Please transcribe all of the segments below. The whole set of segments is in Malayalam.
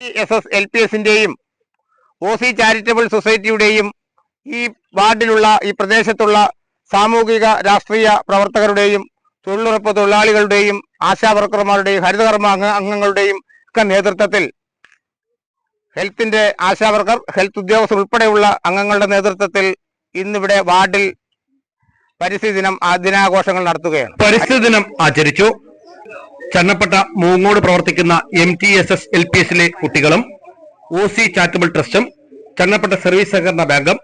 എസ് എസ് എൽ പി എസിന്റെയും ഒ സി ചാരിറ്റബിൾ സൊസൈറ്റിയുടെയും ഈ വാർഡിലുള്ള ഈ പ്രദേശത്തുള്ള സാമൂഹിക രാഷ്ട്രീയ പ്രവർത്തകരുടെയും തൊഴിലുറപ്പ് തൊഴിലാളികളുടെയും ആശാവർക്കർമാരുടെയും ഹരിതകർമ്മ അംഗ അംഗങ്ങളുടെയും ഒക്കെ നേതൃത്വത്തിൽ ഹെൽത്തിന്റെ ആശാവർക്കർ ഹെൽത്ത് ഉദ്യോഗസ്ഥർ ഉൾപ്പെടെയുള്ള അംഗങ്ങളുടെ നേതൃത്വത്തിൽ ഇന്നിവിടെ വാർഡിൽ പരിസ്ഥിതി ദിനം ദിനാഘോഷങ്ങൾ നടത്തുകയാണ്. പരിസ്ഥിതി ദിനം ആചരിച്ചു. ചന്നപ്പട്ട മൂങ്ങോട് പ്രവർത്തിക്കുന്ന M T S S L P എസിലെ കുട്ടികളും ഒ സി ചാരിറ്റബിൾ ട്രസ്റ്റും ചന്നപ്പട്ട സർവീസ് സഹകരണ ബാങ്കും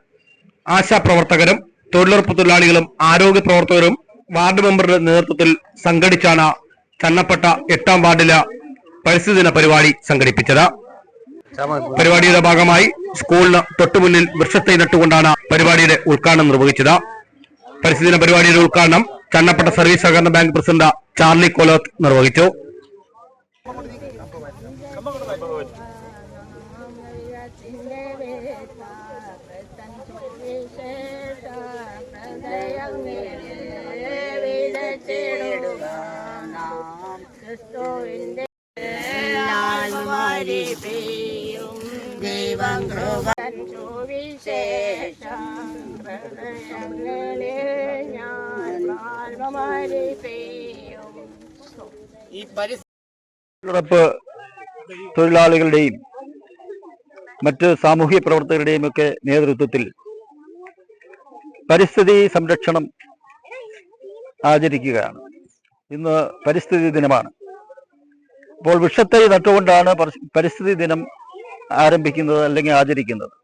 ആശാ പ്രവർത്തകരും തൊഴിലുറപ്പ് തൊഴിലാളികളും ആരോഗ്യ പ്രവർത്തകരും വാർഡ് മെമ്പറുടെ നേതൃത്വത്തിൽ സംഘടിച്ചാണ് ചന്നപ്പട്ട എട്ടാം വാർഡിലെ പരിസ്ഥിതി ദിന പരിപാടി സംഘടിപ്പിച്ചത്. പരിപാടിയുടെ ഭാഗമായി സ്കൂളിന് തൊട്ടുമുന്നിൽ വൃക്ഷത്തെ നട്ടുകൊണ്ടാണ് പരിപാടിയുടെ ഉദ്ഘാടനം നിർവഹിച്ചത്. പരിസ്ഥിതി ദിന പരിപാടിയുടെ ഉദ്ഘാടനം ചണ്ണപ്പട്ട സർവീസ് സഹകരണ ബാങ്ക് പ്രസിഡന്റ് ചാർലി കൊലോത്ത് നിർവഹിച്ചു. ദൈവം വിശേഷം പ്രളയങ്ങളിൽ ഞാൻ വാൽവമാരി പെയ്യും തൊഴിലുറപ്പ് തൊഴിലാളികളുടെയും മറ്റ് സാമൂഹ്യ പ്രവർത്തകരുടെയും ഒക്കെ നേതൃത്വത്തിൽ പരിസ്ഥിതി സംരക്ഷണം ആചരിക്കുകയാണ്. ഇന്ന് പരിസ്ഥിതി ദിനമാണ്. അപ്പോൾ വൃക്ഷത്തൈ നട്ടുകൊണ്ടാണ് പരിസ്ഥിതി ദിനം ആരംഭിക്കുന്നത് അല്ലെങ്കിൽ ആചരിക്കുന്നത്.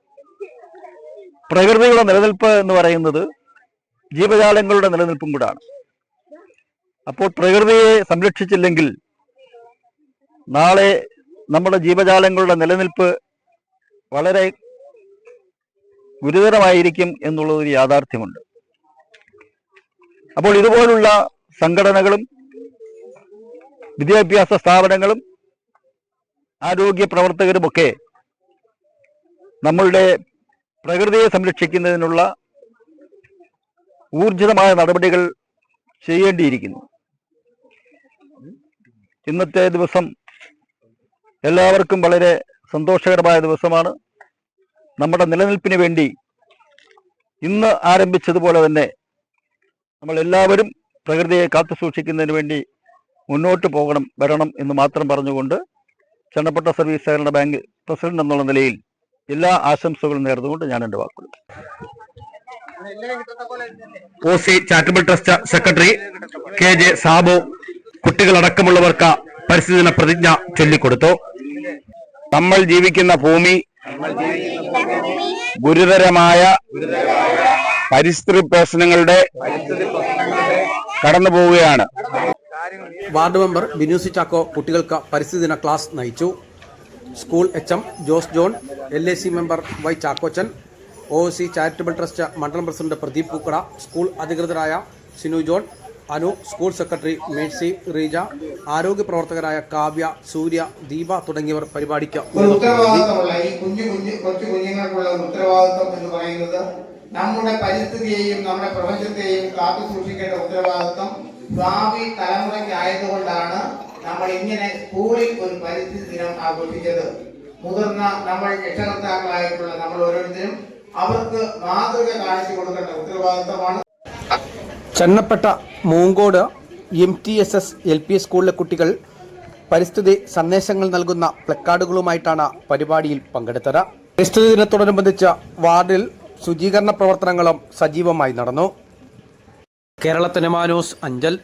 പ്രകൃതിയുടെ നിലനിൽപ്പ് എന്ന് പറയുന്നത് ജീവജാലങ്ങളുടെ നിലനിൽപ്പും കൂടാണ്. അപ്പോൾ പ്രകൃതിയെ സംരക്ഷിച്ചില്ലെങ്കിൽ നാളെ നമ്മുടെ ജീവജാലങ്ങളുടെ നിലനിൽപ്പ് വളരെ ഗുരുതരമായിരിക്കും എന്നുള്ളതൊരു യാഥാർത്ഥ്യമുണ്ട്. അപ്പോൾ ഇതുപോലുള്ള സംഘടനകളും വിദ്യാഭ്യാസ സ്ഥാപനങ്ങളും ആരോഗ്യ പ്രവർത്തകരുമൊക്കെ നമ്മളുടെ പ്രകൃതിയെ സംരക്ഷിക്കുന്നതിനുള്ള ഊർജിതമായ നടപടികൾ ചെയ്യേണ്ടിയിരിക്കുന്നു. ഇന്നത്തെ ദിവസം എല്ലാവർക്കും വളരെ സന്തോഷകരമായ ദിവസമാണ്. നമ്മുടെ നിലനിൽപ്പിന് വേണ്ടി ഇന്ന് ആരംഭിച്ചതുപോലെ തന്നെ നമ്മൾ എല്ലാവരും പ്രകൃതിയെ കാത്തു സൂക്ഷിക്കുന്നതിന് വേണ്ടി മുന്നോട്ട് പോകണം വരണം എന്ന് മാത്രം പറഞ്ഞുകൊണ്ട് ചെണ്ണപ്പെട്ട സർവീസ് സഹകരണ ബാങ്ക് പ്രസിഡന്റ് എന്നുള്ള നിലയിൽ എല്ലാ ആശംസകളും നേർന്നുകൊണ്ട് ഞാൻ എന്റെ വാക്കുകൾ O C charitable trust secretary K J Sabu കുട്ടികളടക്കമുള്ളവർക്ക് പരിസ്ഥിതി പ്രതിജ്ഞ ചൊല്ലിക്കൊടുത്തു. നമ്മൾ ജീവിക്കുന്ന ഭൂമി ഗുരുതരമായ പരിസ്ഥിതി പ്രശ്നങ്ങളുടെ കടന്നു പോവുകയാണ്. വാർഡ് മെമ്പർ ബിനുസി ചാക്കോ കുട്ടികൾക്ക് പരിസ്ഥിതി ദിന ക്ലാസ് നയിച്ചു. School H M Jose John L A C member Y Chackochan O C charitable trust മണ്ഡലം പ്രസിഡന്റ് പ്രദീപ് പൂക്കട സ്കൂൾ അധികൃതരായ Sinu John Anu school secretary Mercy Reeja ആരോഗ്യ പ്രവർത്തകരായ കാവ്യ സൂര്യ ദീപ തുടങ്ങിയവർ പരിപാടിക്ക് ഈ കുഞ്ഞു കുഞ്ഞു കൊച്ചു കുഞ്ഞുങ്ങൾക്കുള്ള നമ്മുടെ പരിസ്ഥിതിയെയും നമ്മുടെ പ്രപഞ്ചത്തെയും കാത്തു സൂക്ഷിക്കേണ്ട ഉത്തരവാദിത്തം ഭാവി തലമുറയ്ക്കായതുകൊണ്ടാണ്. നമ്മൾ ഇങ്ങനെ സ്കൂളിൽ ഒരു പരിസ്ഥിതി ദിനം ആഘോഷിച്ചത്. മുതിർന്ന നമ്മൾ രക്ഷകർത്താക്കളായിട്ടുള്ള നമ്മൾ ഓരോരുത്തരും അവർക്ക് മാതൃക കാണിച്ചു കൊടുക്കേണ്ട ഉത്തരവാദിത്തമാണ് ചെന്നപ്പെട്ട Moongode M T S S L P സ്കൂളിലെ കുട്ടികൾ പരിസ്ഥിതി സന്ദേശങ്ങൾ നൽകുന്ന പ്ലക്കാർഡുകളുമായിട്ടാണ് പരിപാടിയിൽ പങ്കെടുത്തത്. പരിസ്ഥിതി ദിനത്തോടനുബന്ധിച്ച് വാർഡിൽ ശുചീകരണ പ്രവർത്തനങ്ങളും സജീവമായി നടന്നു. കേരളത്തിന് ന്യൂസ് അഞ്ചൽ.